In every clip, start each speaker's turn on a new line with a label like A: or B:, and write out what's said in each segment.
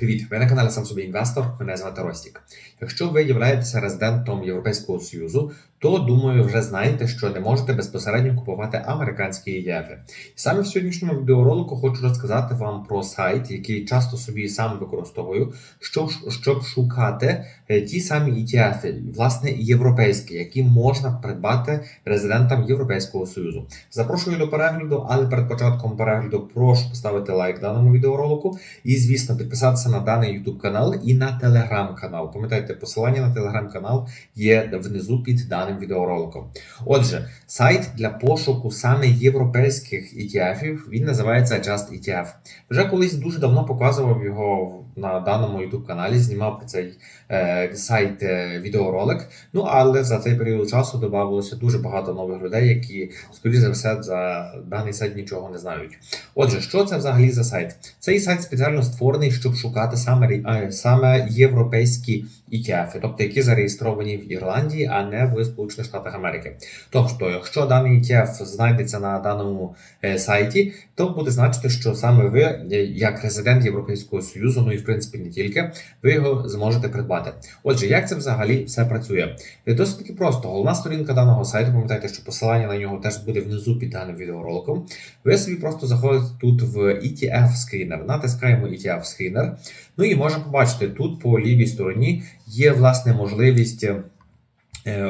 A: Привіт! Ви на каналі Сам собі інвестор. Мене звати Ростік. Якщо ви являєтеся резидентом Європейського Союзу, то думаю, вже знаєте, що не можете безпосередньо купувати американські ETF. І саме в сьогоднішньому відеоролику хочу розказати вам про сайт, який часто собі сам використовую, щоб, щоб шукати е, ті самі ETF, власне, європейські, які можна придбати резидентам Європейського Союзу. Запрошую до перегляду, але перед початком перегляду прошу поставити лайк даному відеоролику і, звісно, підписатися на даний YouTube канал і на телеграм канал. Пам'ятайте, посилання на телеграм канал є внизу під даним відеороликом. Отже, сайт для пошуку саме європейських ETF, він називається Just ETF. Вже колись дуже давно показував його на даному YouTube каналі, знімав цей е, сайт е, відеоролик. Ну але за цей період часу додавалося дуже багато нових людей, які, скоріш за все, за даний сайт нічого не знають. Отже, що це взагалі за сайт? Цей сайт спеціально створений, щоб шукати саме, е, саме європейські ETF, тобто які зареєстровані в Ірландії, а не в Сполучених Штатах Америки. Тобто, якщо даний ETF знайдеться на даному е, сайті, то буде значити, що саме ви, е, як резидент Європейського Союзу, ну і в принципі не тільки, ви його зможете придбати. Отже, як це взагалі все працює? Е, Досить таки просто. Головна сторінка даного сайту, пам'ятайте, що посилання на нього теж буде внизу під даним відеороликом. Ви собі просто заходите тут в ETF скрінер, натискаємо ETF скрінер. Ну і можемо побачити, тут по лівій стороні є власне можливість е,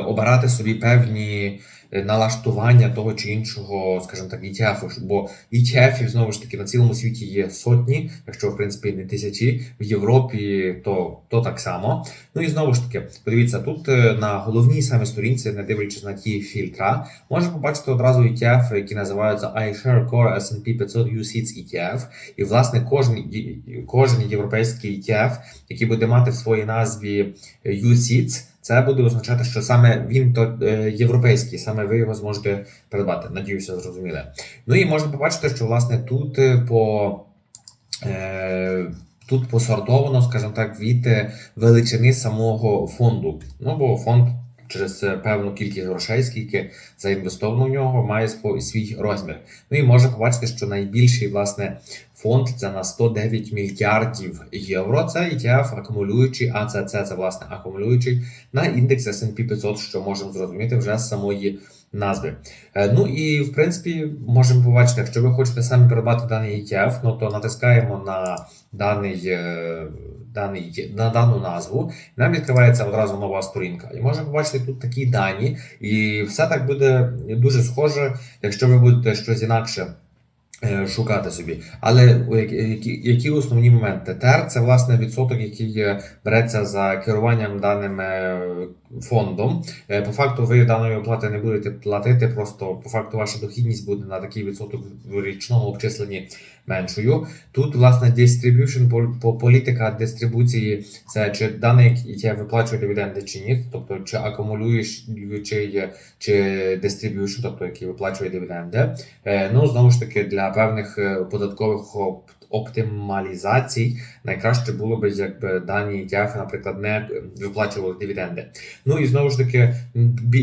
A: обирати собі певні е, налаштування того чи іншого, скажімо так, ETF, бо ETF, знову ж таки, на цілому світі є сотні, якщо в принципі не тисячі, в Європі то, то так само. Ну і знову ж таки, подивіться, тут е, на головній самій сторінці, не дивлячись на ті фільтра, можна побачити одразу ETF, які називаються iShare Core S&P 500 UCITS ETF. І власне кожен, кожен європейський ETF, який буде мати в своїй назві UCITS, це буде означати, що саме він то е, європейський, саме ви його зможете придбати. Надіюся, зрозуміли. Ну і можна побачити, що власне тут е, по. Е, Тут посортовано, скажімо так, від величини самого фонду. Ну бо фонд через е, певну кількість грошей, скільки заінвестовано в нього, має свій розмір. Ну і можна побачити, що найбільший власне фонд це на 109 мільярдів євро. Це ETF акумулюючий, а це, це, це власне акумулюючий на індекс S&P 500, що можемо зрозуміти вже з самої назви. Е, Ну і в принципі можемо побачити, якщо ви хочете самі придбати даний ETF, ну то натискаємо на даний. е, Даний на дану назву, і нам відкривається одразу нова сторінка. І можемо побачити тут такі дані, і все так буде дуже схоже, якщо ви будете щось інакше шукати собі. Але які, які, основні моменти? ТЕР це власне відсоток, який е, береться за керуванням даним е, фондом. Е, По факту ви даної оплати не будете платити, просто по факту ваша дохідність буде на такий відсоток в річному обчисленні меншою. Тут, власне, distribution, по- політика дистрибуції, це чи даний ETF виплачує дивіденди чи ні, тобто чи акумулюючий чи distribution, тобто який виплачує дивіденди. Е, Ну, знову ж таки, для певних е, податкових оптималізацій найкраще було б, якби дані ETF, наприклад, не виплачували дивіденди. Ну і знову ж таки,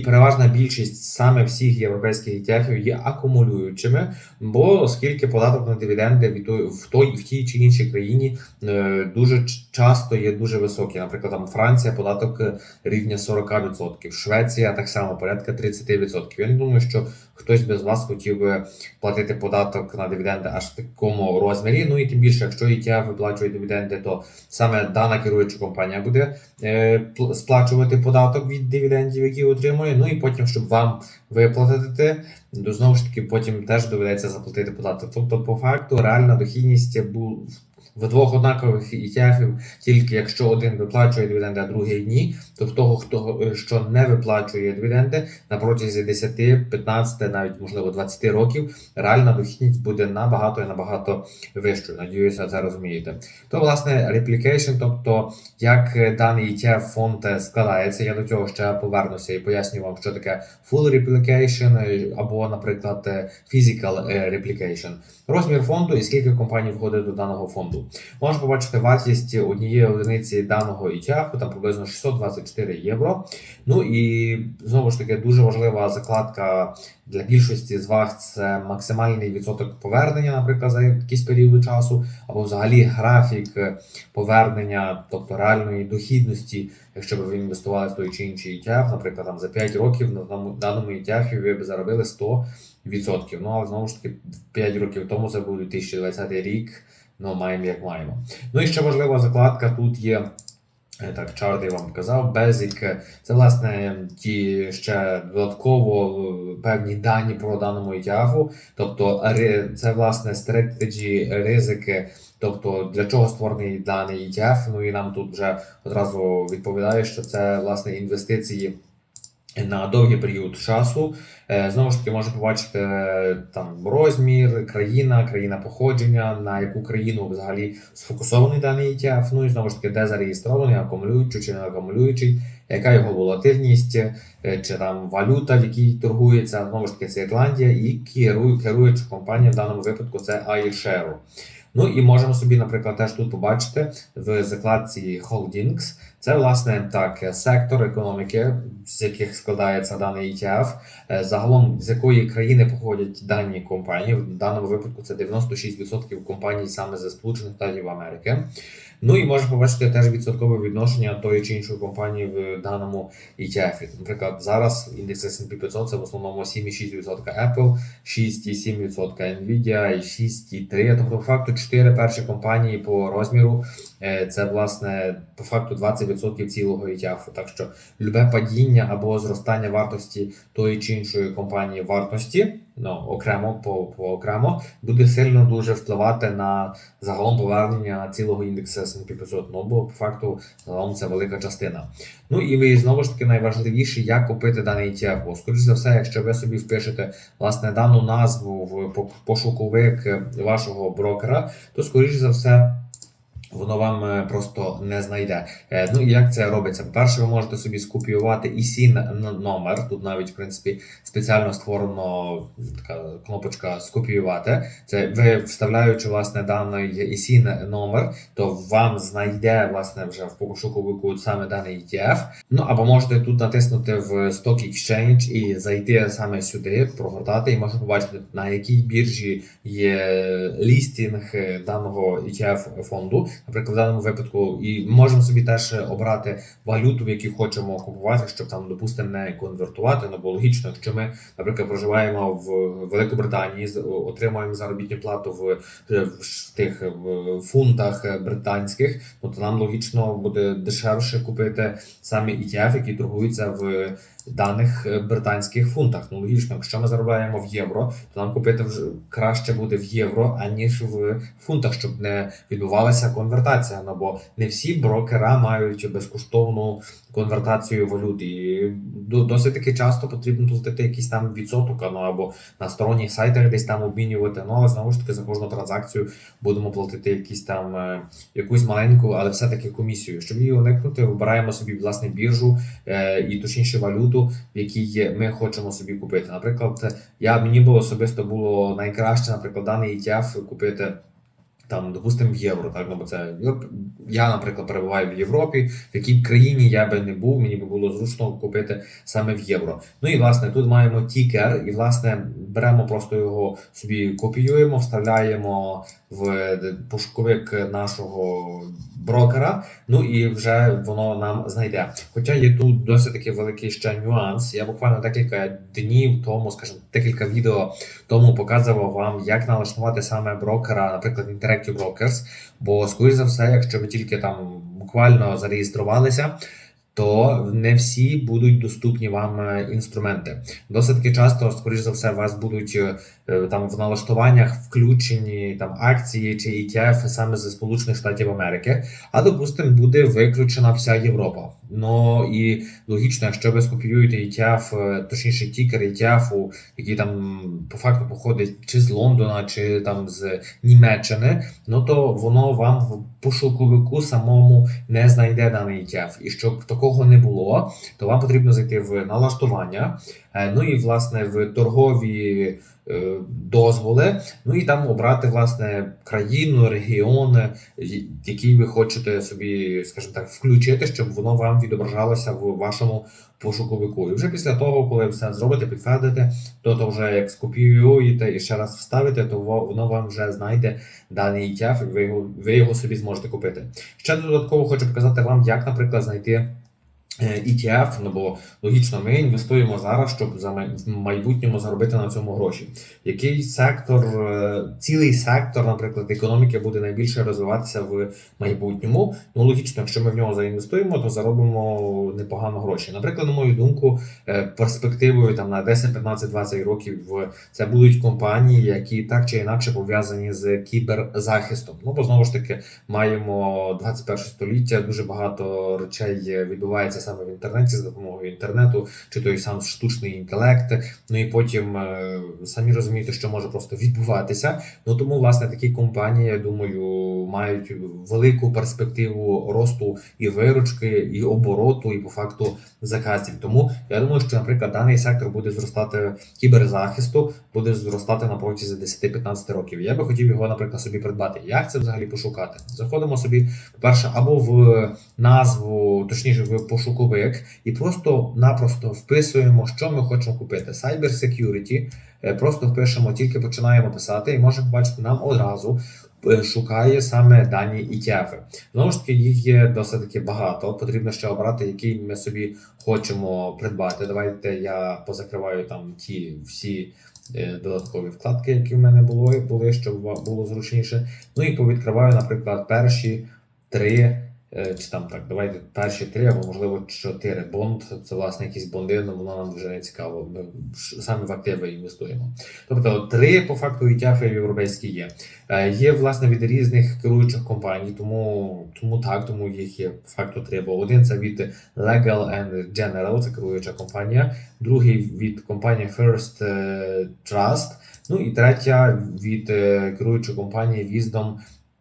A: переважна більшість саме всіх європейських ETF є акумулюючими, бо оскільки податок на дивіденди від в той в тій чи іншій країні е, дуже часто є дуже високий. Наприклад, там Франція податок е, рівня 40%, Швеція так само порядка 30%. Я не думаю, що хтось без вас хотів би платити податок на дивіденди аж в такому розмірі. Ну і тим більше, якщо ETF виплачує дивіденди, то саме дана керуюча компанія буде е, пл- сплачувати податок від дивідендів, які отримує. Ну і потім, щоб вам виплатити, то знову ж таки потім теж доведеться заплатити податок. Тобто, по факту, реальна дохідність був. В двох однакових ETF, тільки якщо один виплачує дивіденди, а другий ні, то в того, хто е, що не виплачує дивіденди на протязі 10, 15, навіть можливо 20 років, реальна дохідність буде набагато і набагато вищою. Надіюся, це розумієте. То, власне, replication, тобто як даний ETF фонд складається, я до цього ще повернуся і поясню вам, що таке full replication е, або, наприклад, е, physical replication. Розмір фонду і скільки компаній входить до даного фонду. Можна побачити вартість однієї одиниці даного ETF, там приблизно 624 євро. Ну і знову ж таки дуже важлива закладка для більшості з вас це максимальний відсоток повернення, наприклад, за якийсь період часу, або взагалі графік повернення, тобто реальної дохідності, якщо б ви інвестували в той чи інший ETF, наприклад, там за 5 років на даному ETF ви б заробили 100%. Ну, але знову ж таки, 5 років тому це був 2020 рік. Ну, маємо як маємо. Ну і ще важлива закладка тут є. е, Так, чарт я вам казав, Basic – це власне ті ще додатково е, певні дані про даному ETF, тобто це власне стратегії, ризики, тобто для чого створений даний ETF. Ну і нам тут вже одразу відповідає, що це власне інвестиції на довгий період часу. Е, Знову ж таки, можна побачити е, там розмір, країна, країна походження, на яку країну взагалі сфокусований даний ETF, ну і знову ж таки, де зареєстрований, акумулюючий чи не акумулюючий, яка його волатильність, е, чи там валюта, в якій торгується. Знову ж таки, це Ірландія, і керує, керуюча компанія в даному випадку це iShare. Ну і можемо собі, наприклад, теж тут побачити в закладці Holdings. Це власне так сектор економіки, з яких складається даний ETF. Е, Загалом з якої країни походять дані компанії. В даному випадку це 96% компаній саме зі Сполучених Штатів Америки. Ну і можна побачити теж відсоткове відношення тої чи іншої компанії в даному ETF. Наприклад, зараз індекс S&P 500 це в основному 7,6% Apple, 6,7% Nvidia і 6,3%. Тобто, по факту, 4 перші компанії по розміру е, це власне по факту 20% цілого ETF. Так що любе падіння або зростання вартості тої чи іншої компанії вартості, ну окремо по, по окремо, буде сильно дуже впливати на загалом повернення цілого індексу S&P 500. Ну бо по факту загалом це велика частина. Ну і ви знову ж таки найважливіше, як купити даний ETF. Бо, скоріш за все, якщо ви собі впишете власне дану назву в пошуковик вашого брокера, то скоріш за все. Воно вам е, просто не знайде. Е, Ну і як це робиться? По-перше, ви можете собі скопіювати ISIN н- номер. Тут навіть в принципі спеціально створено така кнопочка скопіювати. Це ви вставляючи власне даний ISIN номер, то вам знайде власне вже в пошуковику саме даний ETF. Ну або можете тут натиснути в Stock Exchange і зайти саме сюди, прогортати, і можна побачити на якій біржі є лістінг е, даного ETF фонду. Наприклад, в даному випадку, і можемо собі теж обрати валюту, в якій хочемо купувати, щоб там, допустимо, не конвертувати. Ну бо логічно, якщо ми, наприклад, проживаємо в Великобританії, отримуємо заробітну плату в, в тих в фунтах британських, ну то нам логічно буде дешевше купити саме ETF, які торгуються в даних е, британських фунтах. Ну логічно, якщо ми заробляємо в євро, то нам купити вже краще буде в євро, аніж в фунтах, щоб не відбувалася конвертація. Ну бо не всі брокера мають безкоштовну конвертацію валют. І досить таки часто потрібно платити якийсь там відсоток, ну або на сторонніх сайтах десь там обмінювати. Ну але знову ж таки за кожну транзакцію будемо платити якісь там е, якусь маленьку, але все-таки комісію. Щоб її уникнути, вибираємо собі власне біржу е, і точніше валюту, в якій ми хочемо собі купити. Наприклад, я мені було особисто було найкраще, наприклад, даний ETF купити. Там, допустимо, в євро, так, ну бо це я, наприклад, перебуваю в Європі, в якій країні я би не був, мені би було зручно купити саме в євро. Ну і власне тут маємо тікер, і власне беремо просто його собі копіюємо, вставляємо в пошуковик нашого брокера. Ну і вже воно нам знайде. Хоча є тут досить таки великий ще нюанс. Я буквально декілька днів тому, скажімо, декілька відео тому показував вам, як налаштувати саме брокера, наприклад, Interactive Rockers, Бо, скоріш за все, якщо ви тільки там буквально зареєструвалися. То не всі будуть доступні вам е, інструменти. Досить таки часто, скоріш за все, у вас будуть е, там в налаштуваннях включені там акції чи ETF саме зі Сполучених Штатів Америки, а допустимо, буде виключена вся Європа. Ну і логічно, якщо ви скопіюєте ETF, е, точніше тікер ETF, який там по факту походить чи з Лондона, чи там з Німеччини, ну то воно вам в пошуковику самому не знайде даний ETF. І щоб такого не було, то вам потрібно зайти в налаштування, е, ну і власне в торгові е, дозволи, ну і там обрати власне країну, регіон, який ви хочете собі, скажімо так, включити, щоб воно вам відображалося в вашому пошуковику. І вже після того, коли все зробите, підтвердите, то, то вже як скопіюєте і ще раз вставите, то воно вам вже знайде даний ETF, і ви його, ви його собі зможете купити. Ще додатково хочу показати вам, як, наприклад, знайти. Е, ETF, ну бо логічно, ми інвестуємо зараз, щоб за в майбутньому заробити на цьому гроші. Який сектор, е, цілий сектор, наприклад, економіки буде найбільше розвиватися в майбутньому? Ну логічно, якщо ми в нього заінвестуємо, то заробимо непогано гроші. Наприклад, на мою думку, е, перспективою там на 10, 15, 20 років це будуть компанії, які так чи інакше пов'язані з кіберзахистом. Ну бо знову ж таки маємо 21 століття, дуже багато речей е, відбувається саме в інтернеті з допомогою інтернету, чи той сам штучний інтелект. Ну і потім е, самі розумієте, що може просто відбуватися. Ну тому, власне, такі компанії, я думаю, мають велику перспективу росту і виручки, і обороту, і по факту заказів. Тому я думаю, що, наприклад, даний сектор буде зростати кіберзахисту, буде зростати на протязі 10-15 років. Я би хотів його, наприклад, собі придбати. Як це взагалі пошукати? Заходимо собі, по-перше, або в назву, точніше, в пошуковик, і просто-напросто вписуємо, що ми хочемо купити. Cyber Security, е, просто впишемо, тільки починаємо писати, і можемо побачити, нам одразу е, шукає саме дані ETF. Знову ж таки, їх є досить таки багато. Потрібно ще обрати, який ми собі хочемо придбати. Давайте я позакриваю там ті всі. е, Додаткові вкладки, які в мене було, були, щоб було зручніше. Ну і повідкриваю, наприклад, перші три Чи там так, давайте перші три або можливо чотири бонд. Це власне якісь бонди, але воно нам вже не цікаво. Ми саме в активи інвестуємо. Тобто три по факту ETF європейські є. Е, Є власне від різних керуючих компаній, тому, тому так, тому їх є по факту три. Бо один це від Legal and General, це керуюча компанія, другий від компанії First е, Trust, ну і третя від е, керуючої компанії Wisdom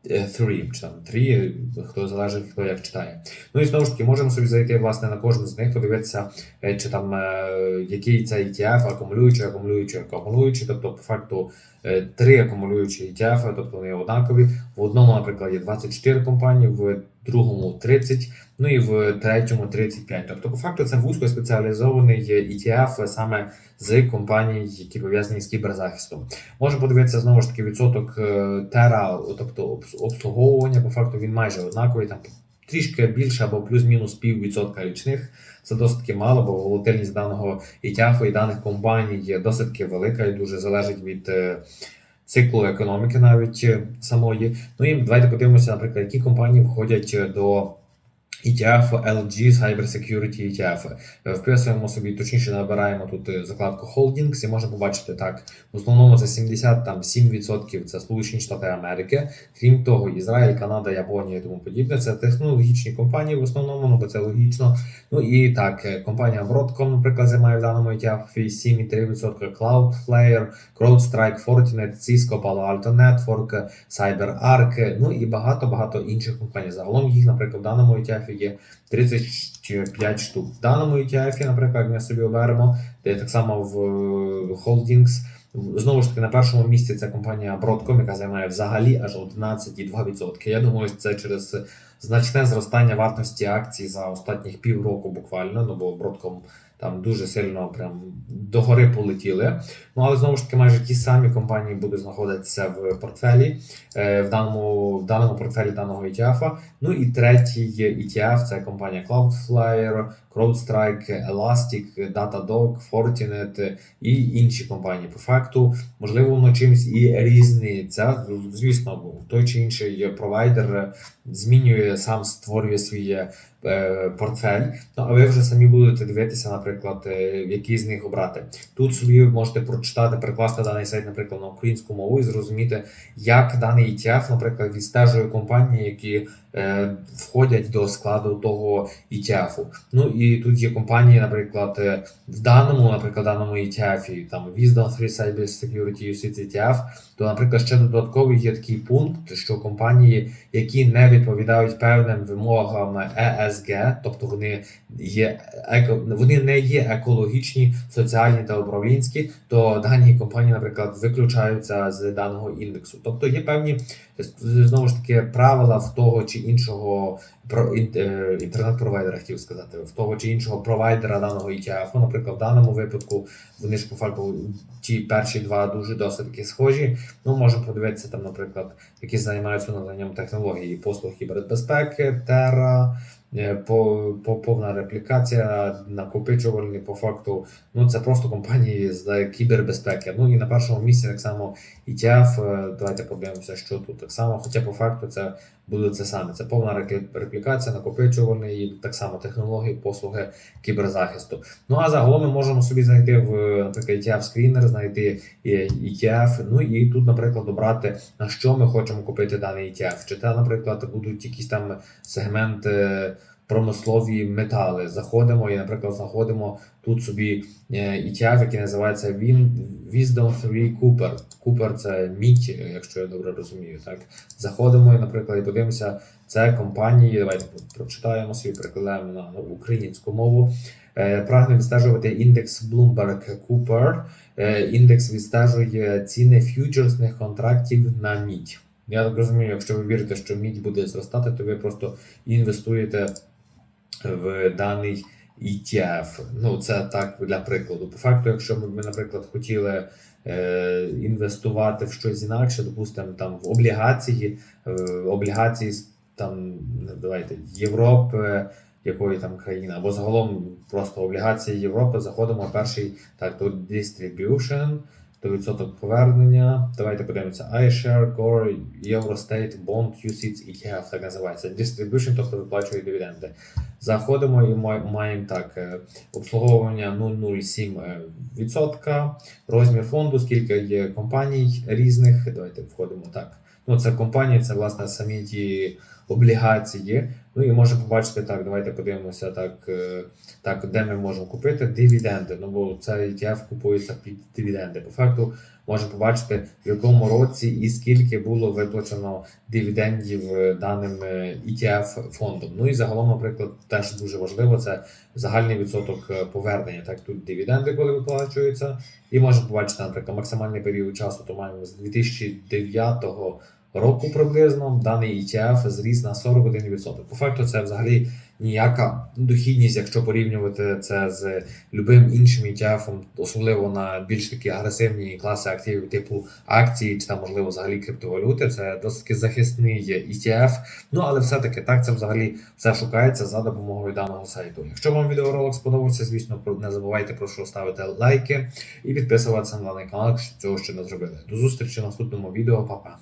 A: 3, чи там три, хто залежить, хто як читає. Ну і знову ж таки, можемо собі зайти власне на кожен з них, подивитися, е, чи там е, який це ETF, акумулюючий, акумулюючий, акумулюючий, тобто по факту е, три акумулюючі ETF, тобто вони однакові. В одному, наприклад, є 24 компанії, в другому 30, ну і в третьому 35. Тобто, по факту, це вузько спеціалізований ETF саме з компаній, які пов'язані з кіберзахистом. Можемо подивитися знову ж таки відсоток е, тера, тобто обслуговування. По факту він майже однаковий, там трішки більше або плюс-мінус пів відсотка річних. Це досить таки мало, бо волатильність даного ETF і даних компаній є досить велика і дуже залежить від. Циклу економіки навіть е, самої. Ну і давайте подивимося, наприклад, які компанії входять е, до ETF LG Cyber Security ETF. Е, Вписуємо собі, точніше набираємо тут е, закладку Holdings і можемо побачити так. В основному це 77% це Сполучені Штати Америки. Крім того, Ізраїль, Канада, Японія і тому подібне. Це технологічні компанії в основному, ну бо це логічно. Ну і так, е, компанія Broadcom, наприклад, займає в даному ETF 7,3%, Cloudflare, CrowdStrike, Fortinet, Cisco, Palo Alto Network, CyberArk, ну і багато-багато інших компаній. Загалом їх, наприклад, в даному ETF є 35 штук. В даному ETF, наприклад, як ми собі оберемо, де так само в е, Holdings. Знову ж таки, на першому місці це компанія Broadcom, яка займає взагалі аж 11,2%. Я думаю, що це через значне зростання вартості акцій за останніх півроку буквально, ну бо Broadcom там дуже сильно прям догори полетіли. Ну але знову ж таки, майже ті самі компанії будуть знаходитися в портфелі, е, в даному, в даному портфелі даного ETF. Ну і третій ETF це компанія Cloudflare, CrowdStrike, Elastic, Datadog, Fortinet і інші компанії. По факту, можливо, воно чимось і різниця. Звісно, той чи інший провайдер змінює сам створює свій е, портфель. Ну а ви вже самі будете дивитися, наприклад, е, який з них обрати. Тут собі можете прочитати, перекласти даний сайт, наприклад, на українську мову і зрозуміти, як даний ETF, наприклад, відстежує компанії, які е, входять до складу того ETF. Ну і тут є компанії, наприклад, е, в даному, наприклад, даному ETF, там Wisdom 3 Cyber Security UCITS ETF, то, наприклад, ще додатковий є такий пункт, що компанії, які не відповідають певним вимогам ESG, тобто вони є вони не є екологічні, соціальні та управлінські, то дані компанії, наприклад, виключаються з даного індексу. Тобто є певні знову ж таки правила в того чи іншого про е, інтернет-провайдера, хотів сказати, в того чи іншого провайдера даного ETF. Ну, наприклад, в даному випадку вони ж по факту ті перші два дуже досить таки схожі. Ну, можемо подивитися там, наприклад, які займаються наданням технології, послуг кібербезпеки, Terra, по, по, повна реплікація, накопичувальні по факту. Ну, це просто компанії з кібербезпеки. Ну і на першому місці так само ETF. е, Давайте подивимося, що тут так само. Хоча по факту це буде це саме. Це повна реплікація, накопичувальний і так само технології, послуги кіберзахисту. Ну а загалом ми можемо собі знайти в наприклад, ETF скрінер, знайти е, ETF, ну і тут, наприклад, обрати на що ми хочемо купити даний ETF. Чи це, наприклад, будуть якісь там сегменти. Промислові метали. Заходимо і, наприклад, знаходимо тут собі е, ETF, який називається Wisdom 3 Cooper. Cooper це мідь, якщо я добре розумію. Так заходимо і, наприклад, і подивимося, це компанії. Давайте прочитаємо собі, перекладаємо на українську мову. Е, Прагне відстежувати індекс Bloomberg Cooper. Е, Індекс відстежує ціни ф'ючерсних контрактів на мідь. Я так розумію, якщо ви вірите, що мідь буде зростати, то ви просто інвестуєте в даний ETF. Ну, це так для прикладу. По факту, якщо б ми, наприклад, хотіли е, інвестувати в щось інакше, допустимо, там в облігації, е, облігації там, давайте, Європи, якої там країни, або загалом просто облігації Європи, заходимо перший, так, тут distribution, то відсоток повернення. Давайте подивимося. iShare, Core, Eurostate, Bond, UCITS, ETF, так називається. Distribution, тобто виплачує дивіденди. Заходимо і маємо так, е, обслуговування 0,07%, е, розмір фонду, скільки є компаній різних. Давайте входимо так. Ну, це компанії, це власне самі ті облігації. Ну і можемо побачити так. Давайте подивимося так, е, так, де ми можемо купити дивіденди. Ну бо це ETF купується під дивіденди. По факту можемо побачити, в якому році і скільки було виплачено дивідендів е, даним е, ETF фондом. Ну і загалом, наприклад, теж дуже важливо це загальний відсоток е, повернення. Так, тут дивіденди, коли виплачуються, і можемо побачити, наприклад, максимальний період часу, то маємо з 2009 року приблизно даний ETF зріс на 41%. По факту, це взагалі ніяка дохідність, якщо порівнювати це з любим іншим ETF, особливо на більш такі агресивні класи активів, типу акції, чи там, можливо, взагалі криптовалюти. Це досить захисний ETF. Ну але все-таки так це взагалі все шукається за допомогою даного сайту. Якщо вам відеоролик сподобався, звісно, не забувайте про що ставити лайки і підписуватися на даний канал, якщо цього ще не зробили. До зустрічі в наступному відео, Па-па!